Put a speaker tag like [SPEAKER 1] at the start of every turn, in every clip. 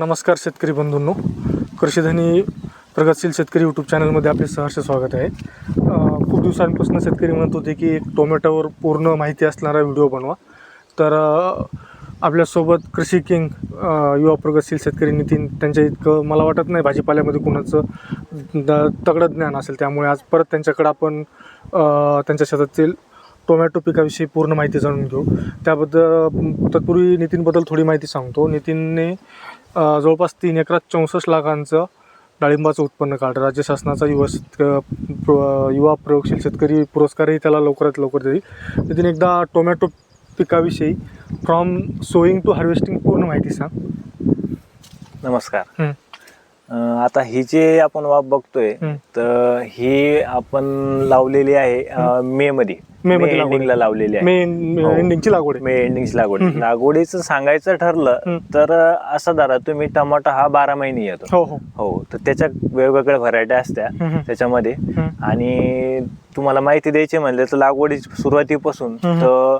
[SPEAKER 1] नमस्कार शेतकरी बंधूंनो. कृषीधनी प्रगतशील शेतकरी यूट्यूब चॅनलमध्ये आपले सहर्ष स्वागत आहे. खूप दिवसांपासून शेतकरी म्हणत होते की एक टोमॅटोवर पूर्ण माहिती असणारा व्हिडिओ बनवा. तर आपल्यासोबत कृषी किंग युवा प्रगतशील शेतकरी नितीन त्यांच्या इतकं मला वाटत नाही भाजीपाल्यामध्ये कोणाचं द तगडं ज्ञान असेल. त्यामुळे आज परत त्यांच्याकडं आपण त्यांच्या शेतातील टोमॅटो पिकाविषयी पूर्ण माहिती जाणून घेऊ. त्याबद्दल तत्पूर्वी नितीनबद्दल थोडी माहिती सांगतो. नितीनने जवळपास तीन एकरात चौसष्ट लाखांचं डाळिंबाचं उत्पन्न काढलं. राज्य शासनाचा युवा शेतक प्र- युवा प्रयोगशील शेतकरी पुरस्कारही त्याला लवकरात लवकर देईल. नितीन एकदा टोमॅटो पिकाविषयी फ्रॉम सोईंग टू हार्वेस्टिंग पूर्ण माहिती सांग.
[SPEAKER 2] नमस्कार. आता ही जे आपण वाफ बघतोय. तर ही आपण लावलेली आहे मे मध्ये.
[SPEAKER 1] मे मध्ये लागवड
[SPEAKER 2] एंडिंगला लावलेली आहे
[SPEAKER 1] मे
[SPEAKER 2] हो.
[SPEAKER 1] एंडिंगची लागवड आहे
[SPEAKER 2] मे एंडिंगची लागवड
[SPEAKER 1] हं.
[SPEAKER 2] लागवडीचं सांगायचं ठरलं
[SPEAKER 1] हं.
[SPEAKER 2] तर असं धरा तुम्ही टमाटा हा बारा महिने येतो
[SPEAKER 1] हो हो
[SPEAKER 2] हो तर त्याच्या वेगवेगळ्या व्हरायटी असत्या
[SPEAKER 1] हं, हं.
[SPEAKER 2] त्याच्यामध्ये
[SPEAKER 1] हं.
[SPEAKER 2] आणि तुम्हाला माहिती द्यायची म्हणलं तर लागवडी सुरुवातीपासून
[SPEAKER 1] हं.
[SPEAKER 2] तर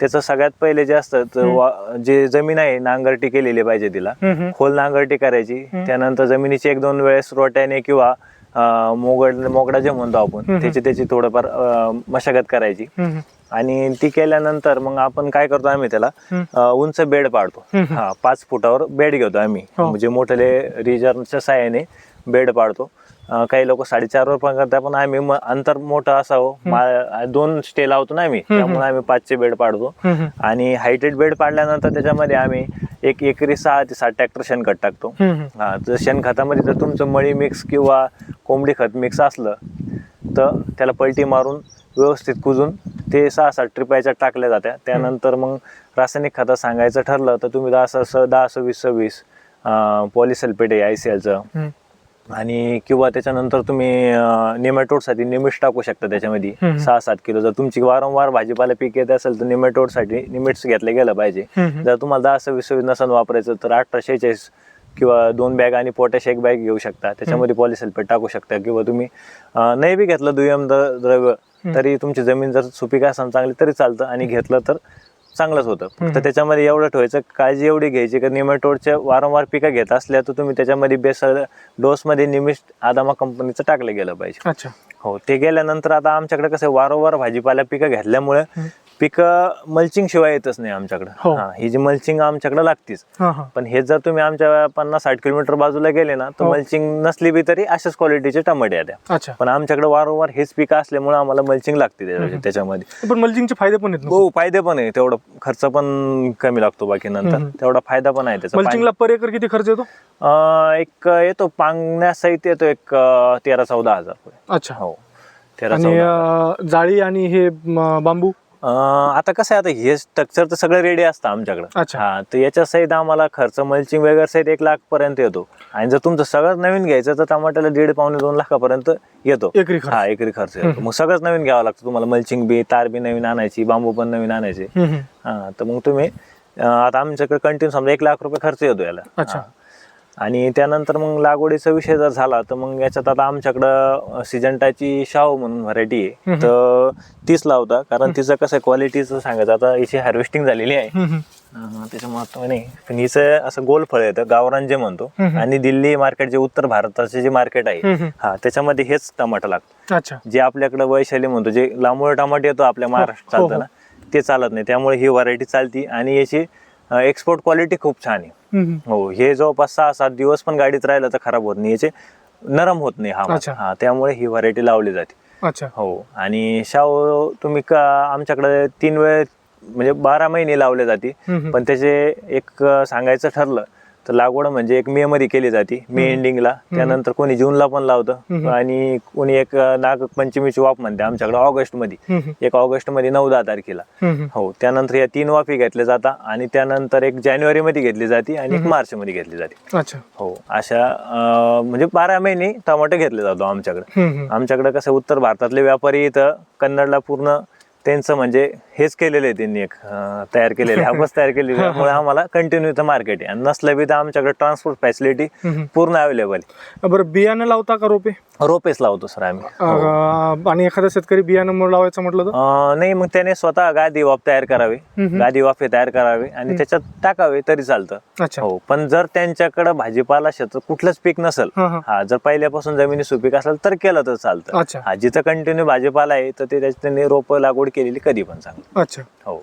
[SPEAKER 2] त्याचं सगळ्यात पहिले जे असतं तर
[SPEAKER 1] हं.
[SPEAKER 2] वा- जे जमीन आहे नांगरटी केलेली पाहिजे तिला
[SPEAKER 1] हं, हं.
[SPEAKER 2] खोल नांगरटी करायची
[SPEAKER 1] हं.
[SPEAKER 2] त्यानंतर जमिनीची एक दोन वेळेस रोट्याने किंवा मोगड मोगडा जे म्हणतो आपण. त्याची त्याची थोडंफार मशागत करायची. आणि ती केल्यानंतर मग आपण काय करतो आम्ही त्याला? उंच बेड पाडतो.
[SPEAKER 1] हं,
[SPEAKER 2] पाच फुटावर बेड घेतो आम्ही.
[SPEAKER 1] हो.
[SPEAKER 2] म्हणजे मोठे रिजर्वच्या साह्याने बेड पाडतो. काही लोक साडेचारवर पण करतात पण आम्ही अंतर मोठं असावं. दोन स्टे लावतो ना आम्ही. त्यामुळे आम्ही पाचचे बेड पाडतो. आणि हायटेड बेड पाडल्यानंतर त्याच्यामध्ये आम्ही एक एकरी सहा ते सात ट्रॅक्टर शेणखत टाकतो.
[SPEAKER 1] हं,
[SPEAKER 2] जर शेणखतामध्ये जर तुमचं मळी मिक्स किंवा कोंबडी खत मिक्स असलं तर त्याला पलटी मारून व्यवस्थित कुजून ते सहा सात ट्रिप याच्यात टाकल्या जात्या. त्यानंतर मग रासायनिक खतं सांगायचं ठरलं तर तुम्ही दहा सहा दहा सव्वीस सव्वीस पॉलिसल्फेट आहे आय सी एलचं. आणि किंवा त्याच्यानंतर तुम्ही नेमॅटोडसाठी निमिट्स टाकू शकता त्याच्यामध्ये. सहा सात किलो. जर तुमची वारंवार भाजीपाला पीक येत असेल तर निमेटोडसाठी निमिट्स घेतलं गेलं पाहिजे. जर तुम्हाला दहा सव्वीस सव्वीस नसन वापरायचं तर अठरा शेहेचाळीस किंवा दोन बॅग आणि पोटॅश एक बॅग घेऊ शकता. त्याच्यामध्ये पॉलिसल्फेट टाकू शकता किंवा तुम्ही नाही बी घेतलं दुय्यम द्र- द्रव्य तरी तुमची जमीन जर सुपीक असेल चांगली तरी चालतं आणि घेतलं तर चांगलंच होतं फक्त. त्याच्यामध्ये एवढं ठेवायचं काळजी एवढी घ्यायची की निमेटोडच्या वारंवार पिकं घेत असल्या तर तुम्ही त्याच्यामध्ये बेसल डोसमध्ये निमिष्ट आदामा कंपनीचं टाकलं गेलं पाहिजे
[SPEAKER 1] अच्छा
[SPEAKER 2] हो ते गेल्यानंतर आता आमच्याकडे कसं वारंवार भाजीपाला पिकं घेतल्यामुळे. पिकं मल्चिंग शिवाय येतच नाही आमच्याकडे.
[SPEAKER 1] हो.
[SPEAKER 2] हा ही जी मल्चिंग आमच्याकडे लागतीच.
[SPEAKER 1] हां हां.
[SPEAKER 2] पण हे जर तुम्ही आमच्या पन्नास साठ किलोमीटर बाजूला गेले ना तर
[SPEAKER 1] हो.
[SPEAKER 2] मल्चिंग नसली बी तरी अशाच क्वालिटीचे टमाटे येत्या
[SPEAKER 1] अच्छा.
[SPEAKER 2] पण आमच्याकडे वारंवार हेच पिकं असल्यामुळे आम्हाला मल्चिंग लागते त्याच्या- त्याच्यामध्ये.
[SPEAKER 1] पण मल्चिंगचे फायदे पण आहेत ना?
[SPEAKER 2] हो फायदे पण आहे तेवढं खर्च पण कमी लागतो बाकी नंतर.
[SPEAKER 1] हम्म.
[SPEAKER 2] तेवढा फायदा पण आहे त्याचा.
[SPEAKER 1] मल्चिंगला पर एकर किती खर्च येतो?
[SPEAKER 2] अं, एक येतो. पांगण्यासहित येतो एक अं, तेरा चौदा हजार रुपये.
[SPEAKER 1] अच्छा.
[SPEAKER 2] हो तेरा
[SPEAKER 1] आणि
[SPEAKER 2] चौदा
[SPEAKER 1] अं, जाळी आणि हे म, बांबू?
[SPEAKER 2] अं, आता कसं आहे आता हे स्ट्रक्चर तर सगळं रेडी असतं आमच्याकडे.
[SPEAKER 1] अच्छा.
[SPEAKER 2] हा तर याच्या सहित आम्हाला खर्च मल्चिंग वगैरे सहित एक लाख पर्यंत येतो. आणि जर तुमचं सगळं नवीन घ्यायचं तर टमाट्याला दीड पावणे दोन लाखापर्यंत येतो.
[SPEAKER 1] एकरी खर्च.
[SPEAKER 2] हा एकरी खर्च येतो. मग सगळंच नवीन घ्यावं लागतं तुम्हाला. मल्चिंग बी तार बी नवीन आणायची बांबू पण नवीन आणायचे.
[SPEAKER 1] हम्म, हम्म.
[SPEAKER 2] हा तर मग तुम्ही अं, आता आमच्याकडे कंटिन्यू समजा एक लाख रुपये खर्च येतो याला.
[SPEAKER 1] अच्छा.
[SPEAKER 2] हा. आणि त्यानंतर मग लागवडीचा विषय जर झाला तर मग याच्यात आता आमच्याकडं सिजंटाची शाहू म्हणून व्हरायटी आहे. तर तीच लावता कारण तिचं कसं क्वालिटीचं सांगायचं आता हिची हार्वेस्टिंग झालेली आहे. त्याच्यामुळे आता नाही. पण हिचं असं गोल फळ येतं गावरान जे म्हणतो. आणि दिल्ली मार्केट जे उत्तर भारताचे जे मार्केट आहे. हा त्याच्यामध्ये हेच टमाटर लागतं. जे आपल्याकडे वैशाली म्हणतो जे लांबोळ टमाटे येतो आपल्या महाराष्ट्रात
[SPEAKER 1] हो,
[SPEAKER 2] ना ते चालत नाही. त्यामुळे ही व्हरायटी चालती आणि याची एक्सपोर्ट क्वालिटी खूप छान आहे. हो हे जवळपास सहा सात दिवस पण गाडीत राहिलं तर खराब होत नाही याचे नरम होत नाही हा. हा त्यामुळे ही व्हरायटी लावली जाते
[SPEAKER 1] अच्छा
[SPEAKER 2] हो आणि शाव तुम्ही का आमच्याकडे तीन वेळ म्हणजे बारा महिने लावले जाते. पण त्याचे एक सांगायचं ठरलं तर लागवड म्हणजे एक मे मध्ये केली जाते. मे एंडिंगला त्यानंतर कोणी जूनला पण लावतं. आणि कोणी एक अं, नाग पंचमीची वाफ म्हणते आमच्याकडे
[SPEAKER 1] ऑगस्टमध्ये. एक
[SPEAKER 2] ऑगस्टमध्ये नऊ दहा तारखेला. हो त्यानंतर या तीन वाफी घेतल्या जातात आणि त्यानंतर एक जानेवारी मध्ये घेतली जाते आणि एक मार्च मध्ये घेतली जाते.
[SPEAKER 1] अच्छा.
[SPEAKER 2] हो अशा म्हणजे बारा महिने टमाटे घेतले जातो आमच्याकडे. आमच्याकडे कसं उत्तर भारतातले व्यापारी इथं कन्नडला पूर्ण त्यांचं म्हणजे हेच केलेलं आहे त्यांनी एक अं, तयार केलेले ॲपच तयार केलेली आहे. त्यामुळे आम्हाला कंटिन्यू इथं मार्केट आहे. आणि नसलं बी तर आमच्याकडे ट्रान्सपोर्ट फॅसिलिटी
[SPEAKER 1] हम्म.
[SPEAKER 2] पूर्ण अवेलेबल
[SPEAKER 1] बरं बियाणं लावता का रोपे?
[SPEAKER 2] रोपेच लावतो सर आम्ही.
[SPEAKER 1] अं, आणि एखादा शेतकरी बियाणं मग लावायचं म्हटलं तर?
[SPEAKER 2] अं, नाही मग त्याने स्वतः गादी वाफ तयार करावी.
[SPEAKER 1] हम्म.
[SPEAKER 2] गादी वाफे तयार करावे आणि त्याच्यात टाकावे तरी चालतं.
[SPEAKER 1] अच्छा.
[SPEAKER 2] हो पण जर त्यांच्याकडे भाजीपाला शेत कुठलंच पीक नसेल
[SPEAKER 1] हा हा.
[SPEAKER 2] हा जर पहिल्यापासून जमिनी सुपीक असेल तर केलं तर चालतं.
[SPEAKER 1] अच्छा.
[SPEAKER 2] हा जिथं कंटिन्यू भाजीपाला आहे तर ते त्याच्याने रोप लागवड केलेली कधी पण चांगलं
[SPEAKER 1] अच्छा
[SPEAKER 2] हो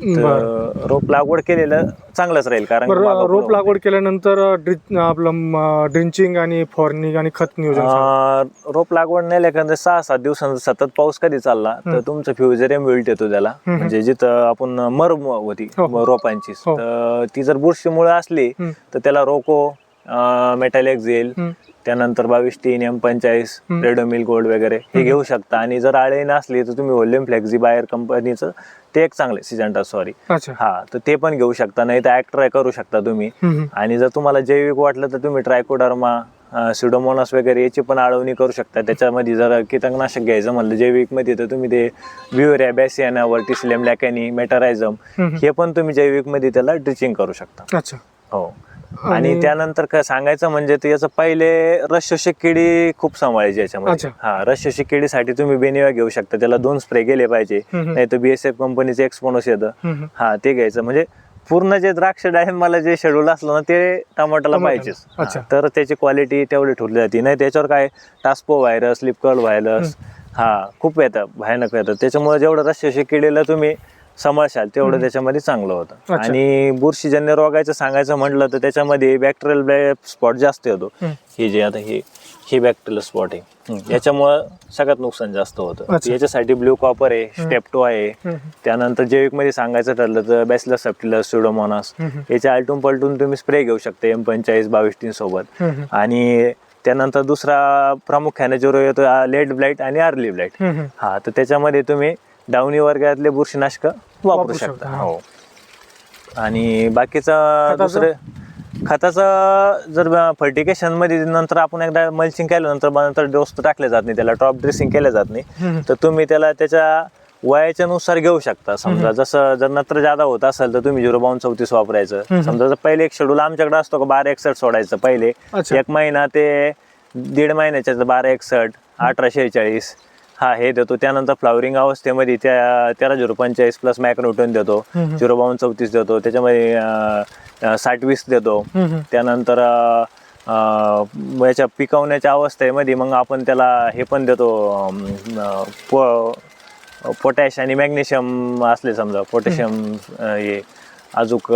[SPEAKER 2] तर रोप लागवड केलेलं चांगलंच राहील कारण
[SPEAKER 1] बरं रोप लागवड केल्यानंतर ड्रि- आपलं ड्रिंचिंग आणि फॉर्निंग आणि खत नियोजन सांगा.
[SPEAKER 2] अं, रोप लागवड नाही एखाद्या सहा सात दिवसांचा सतत पाऊस कधी चालला तर तुमचं फ्युजरियम विल्ट येतो त्याला म्हणजे जिथं आपण मर होती
[SPEAKER 1] हो, हो.
[SPEAKER 2] रोपांची
[SPEAKER 1] हो.
[SPEAKER 2] तर ती जर बुरशीमुळे असली
[SPEAKER 1] हम्म.
[SPEAKER 2] तर त्याला रोको मेटल एक्झेल
[SPEAKER 1] हम्म.
[SPEAKER 2] त्यानंतर बावीस टीन एम पंचाळीस. रेडोमिल गोल्ड वगैरे हे घेऊ शकता. आणि जर आळे नसली तर तुम्ही व्हॉल्युम फ्लेक्झी बायर कंपनीचं ते एक चांगले सिजंटा सॉरी
[SPEAKER 1] अच्छा.
[SPEAKER 2] हा तर ते पण घेऊ शकता नाही तर ऍक्ट्राय करू शकता तुम्ही. आणि जर तुम्हाला जैविक वाटलं तर तुम्ही ट्रायकोडर्मा सिडोमोनास वगैरे याची पण आळवणी करू शकता. त्याच्यामध्ये जर कीटकनाशक घ्यायचं म्हणलं जैविकमध्ये तर तुम्ही ते ब्युरिया बॅसियाना वर्टिसिलियम लॅकॅनी मेटारायझम. हे पण तुम्ही जैविकमध्ये त्याला ड्रिचिंग करू शकता.
[SPEAKER 1] अच्छा.
[SPEAKER 2] हो. आणि त्यानंतर काय सांगायचं म्हणजे ते याचं पहिले रस किडी खूप सांभाळायची याच्यामध्ये. हा रस किडीसाठी तुम्ही बेनिवा घेऊ शकता. त्याला दोन स्प्रे गेले पाहिजे. नाही तर बीएसएफ कंपनीचे एक्सपोनोस येतं. हा ते घ्यायचं. म्हणजे पूर्ण जे द्राक्ष मला जे शेड्यूल असलं ना ते टमाटोला. पाहिजेच. तर त्याची क्वालिटी तेवढी ठेवली जाते. नाही त्याच्यावर काय टास्पो व्हायरस लिपकल व्हायरस हा खूप येतं. भयानक येतं. त्याच्यामुळे जेवढं रस्त्याशी किडीला तुम्ही सांभाळशाल तेवढं त्याच्यामध्ये चांगलं होतं
[SPEAKER 1] अच्छा.
[SPEAKER 2] आणि बुरशीजन्य रोगाचं सांगायचं म्हटलं तर त्याच्यामध्ये बॅक्टेरियल स्पॉट जास्त होतो
[SPEAKER 1] हम्म.
[SPEAKER 2] हे जे आता हे हे बॅक्टेरियल स्पॉट आहे. याच्यामुळं सगळ्यात नुकसान जास्त होतं
[SPEAKER 1] अच्छा.
[SPEAKER 2] याच्यासाठी ब्ल्यू कॉपर आहे स्टेप्टो आहे. त्यानंतर जैविकमध्ये सांगायचं ठरलं तर बॅसिलस सप्टिलस सुडोमोनास
[SPEAKER 1] हम्म.
[SPEAKER 2] याचे आलटून पलटून तुम्ही स्प्रे घेऊ शकता एम पंचाळीस बावीस तीन सोबत. आणि त्यानंतर दुसरा प्रामुख्याने जो रोग येतो लेट ब्लाईट आणि अर्ली
[SPEAKER 1] हम्म.
[SPEAKER 2] हा तर त्याच्यामध्ये तुम्ही डावणी वर्गातले बुरशीनाशक वापरू
[SPEAKER 1] शकता, हा.
[SPEAKER 2] आणि बाकीचं? दुसरे खताचं जर फर्टिकेशनमध्ये नंतर आपण एकदा मल्चिंग केल्यानंतर नंतर डोस टाकले जात नाही त्याला टॉप ड्रेसिंग केलं जात नाही. तर तुम्ही त्याला त्याच्या वयाच्या नुसार घेऊ शकता समजा जसं जर नत्र जादा होत असेल तर तुम्ही झिरो बावन चौतीस वापरायचं. समजा जर पहिले एक शेड्यूल आमच्याकडे असतो का बारा एकसठ सोडायचं पहिले. एक महिना ते दीड महिन्याच्या बारा एकसठ अठरा शेहेचाळीस हा हे देतो. त्यानंतर फ्लावरिंग अवस्थेमध्ये त्या तेरा झिरो पंचेचाळीस प्लस मॅक्रोटोन देतो. झिरो बावन चौतीस देतो. त्याच्यामध्ये साठ वीस देतो. त्यानंतर याच्या पिकवण्याच्या अवस्थेमध्ये मग आपण त्याला हे पण देतो पोटॅश आणि मॅग्नेशियम असले समजा पोटॅशियम हे. अजूक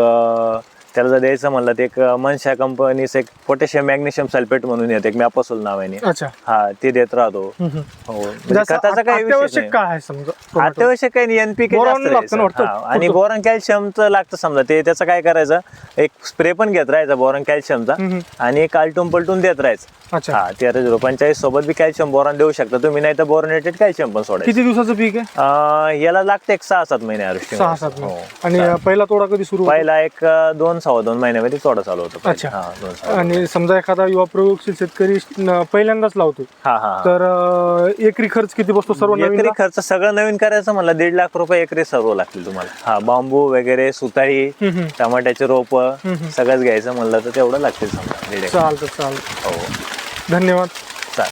[SPEAKER 2] त्याला जर द्यायचं म्हणलं तर एक मनशा कंपनीचं एक पोटॅशियम मॅग्नेशियम सल्फेट म्हणून येते. एक मॅपसूल नावाने
[SPEAKER 1] अच्छा.
[SPEAKER 2] हा ते देत राहतो. हो म्हणजे
[SPEAKER 1] जसं
[SPEAKER 2] खताचा काही विषय
[SPEAKER 1] अत्यावश्यक
[SPEAKER 2] नाही.
[SPEAKER 1] काय आहे समजा? टोमॅटो?
[SPEAKER 2] अत्यावश्यक काही नाही. एनपीके
[SPEAKER 1] बोरॉन लागतं ना वाटतं?
[SPEAKER 2] आणि बोरॉन कॅल्शियमचं लागतं समजा. ते त्याचं काय करायचं? एक स्प्रे पण घेत राहायचा बोरॉन कॅल्शियमचा
[SPEAKER 1] हम्म.
[SPEAKER 2] आणि एक आलटून पलटून देत राहायचं.
[SPEAKER 1] अच्छा.
[SPEAKER 2] हा तेरा झिरो पंचाळीस सोबत बी कॅल्शियम बोरॉन देऊ शकता तुम्ही नाही तर बोरॉनेटेड कॅल्शियम पण सोडायचं.
[SPEAKER 1] किती दिवसाचं पीक आहे?
[SPEAKER 2] अं, याला लागतं एक सहा सात महिने
[SPEAKER 1] सहा सात महिने. आणि अं, पहिला तोडा कधी सुरू होतो?
[SPEAKER 2] पहिला एक अं, दोन सव्वा दोन महिन्यामध्ये थोडा चालू होतो पहिले.
[SPEAKER 1] अच्छा.
[SPEAKER 2] हा दोन सव्वा दोन.
[SPEAKER 1] आणि समजा एखादा युवा प्रयोगशील शेतकरी न- पहिल्यांदाच लावतो
[SPEAKER 2] हा हा हा.
[SPEAKER 1] तर अं, एकरी खर्च किती बसतो सर्व नवीन
[SPEAKER 2] एकरी खर्च सगळं नवीन करायचं म्हणलं दीड लाख रुपये एकरी सर्व लागतील तुम्हाला हा बांबू वगैरे
[SPEAKER 1] हम्म.
[SPEAKER 2] टमाट्याचे रोप
[SPEAKER 1] हम्म.
[SPEAKER 2] सगळंच घ्यायचं म्हणलं तर तेवढं लागतील समजा दीड एकर.
[SPEAKER 1] चालतं चालतं
[SPEAKER 2] हो
[SPEAKER 1] धन्यवाद